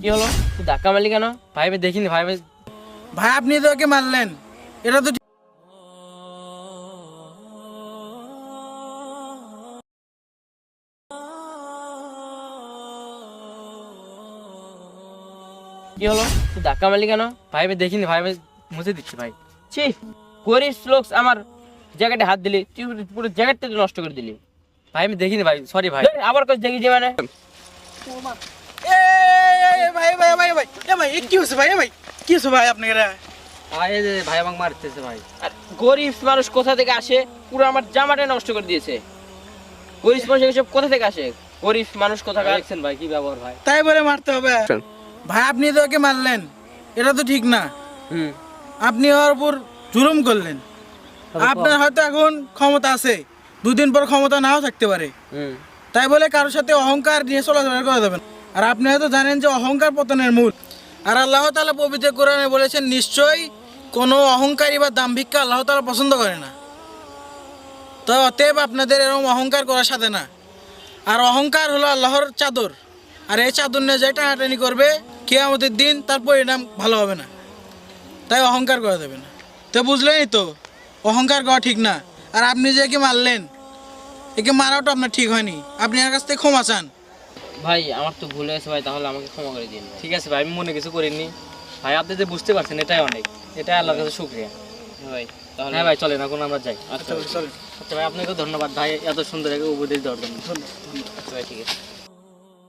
কি হলো? তুই ধাক্কা মারলি কেন? ভাই আমি দেখিনি ভাই আমি ভাই আপনি তো ওকে মারলেন। এটা তো কি হলো? তুই ধাক্কা মারলি কেন? ভাই আমি দেখিনি ভাই আমি মুছে দিচ্ছি ভাই। ছি করিস লোক আমার জ্যাকেটে হাত দিলি তুই পুরো জ্যাকেটটা তুই নষ্ট করে দিলি। ভাই আমি দেখিনি ভাই সরি ভাই। আবার কোচ দেখি মানে? এ, এ, এ, ভাই ভাই ভাই ভাই এ ভাই কি হচ্ছে ভাই? ভাই কি হচ্ছে ভাই আপনারা? ভাই ভাই আমাকে মারতেছে ভাই। আর গরিব মানুষ কোথা থেকে আসে? পুরো আমার জামাটা নষ্ট করে দিয়েছে। গরিব মানুষ এসব কোথা থেকে আসে? গরিব মানুষ কোথা দেখছেন ভাই কি ব্যবহার ভাই? তাই বলে মারতে হবে। ভাই আপনি তো ওকে মারলেন। এটা তো ঠিক না। হুম। আপনি ওর উপর জুলুম করলেন। আপনার হয়তো এখন ক্ষমতা আছে। দুদিন পর ক্ষমতা নাও থাকতে পারে। হুম। তাই বলে কারোর সাথে অহংকার নিয়ে চলাচল করা যাবে আর আপনি হয়তো জানেন যে অহংকার পতনের মূল। আর আল্লাহ তালা পবিত্র কোরআনে বলেছেন, নিশ্চয়ই কোনো অহংকারী বা দাম্ভিককে আল্লাহ তাআলা পছন্দ করে না। তো অতএব আপনাদের এরকম অহংকার করার সাথে না। আর অহংকার হলো আল্লাহর চাদর। আর এই চাদর নিয়ে যে টানাটানি করবে কে আমাদের দিন তার পরিণাম ভালো হবে না। তাই অহংকার করা যাবে না। তো বুঝলেনই তো, অহংকার করা ঠিক না। আর আপনি যে একে মারলেন, একে মারাও তো আপনার ঠিক হয়নি। আপনি এর কাছ থেকে ক্ষমা চান। ভাই আমার তো ভুল হয়েছে ভাই তাহলে আমাকে ক্ষমা করে দিন। ঠিক আছে ভাই আমি মনে কিছু করিনি। ভাই আপনি যে বুঝতে পারছেন এটাই অনেক। এটাই আল্লাহর কাছে শুক্রিয়া। ভাই তাহলে হ্যাঁ ভাই চলেন এখন আমরা যাই। আচ্ছা আচ্ছা ভাই আপনাকে ধন্যবাদ। ভাই এত সুন্দর একটা উপদেশ দেওয়ার জন্য। আচ্ছা ভাই ঠিক আছে।